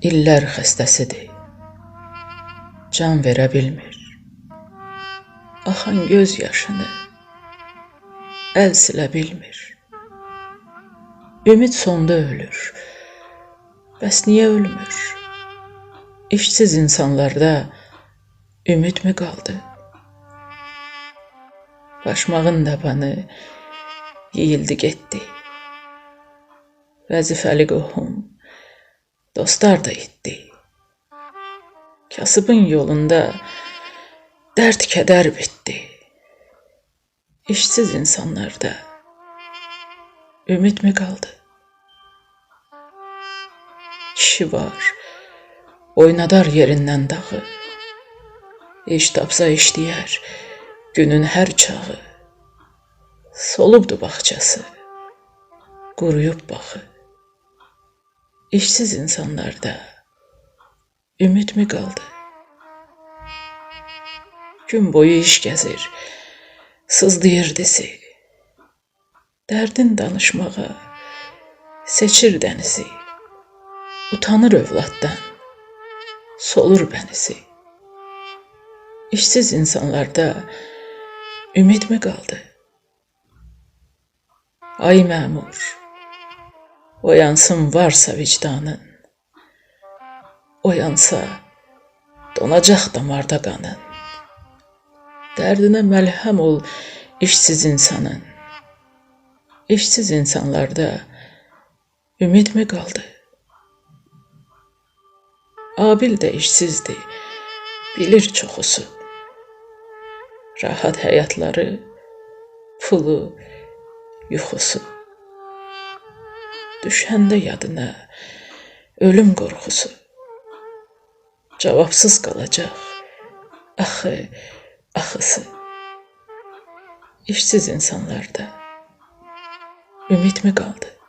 illər xəstəsidir. Can verə bilmir. Axan göz yaşını əl silə bilmir. Ümid sonda ölür. Bəs niyə ölmür? İşsiz insanlarda ümid mi qaldı? Başmağın dabanı yeyildi getdi. Vəzifəli qohum, dostlar da gitti. Kasıbın yolunda dert keder bitti. İşsiz insanlarda ümit mi kaldı? Kişi var, oynadar yerinden dağı. İş tapsa iş diyer, günün her çağı. Solubdu bahçesi, kuruyup bağı. İşsiz insanlarda ümid mi qaldı? Gün boyu iş gəzir, sızdıyır disi. Dərdin danışmağa seçir dənizi. Utanır övladdan, solur bənisi. İşsiz insanlarda ümid mi qaldı? Ay məmur, oyansın varsa vicdanın. Oyansa donacaq damarda qanın. Dərdinə məlhəm ol işsiz insanın. İşsiz insanlarda ümid mi qaldı? Abil də işsizdi, bilir çoxusu. Rahat həyatları, pulu, yuxusu. Düşəndə yadına ölüm qorxusu. Cavabsız qalacaq axı, axısı. İşsiz insanlarda ümid mi qaldı?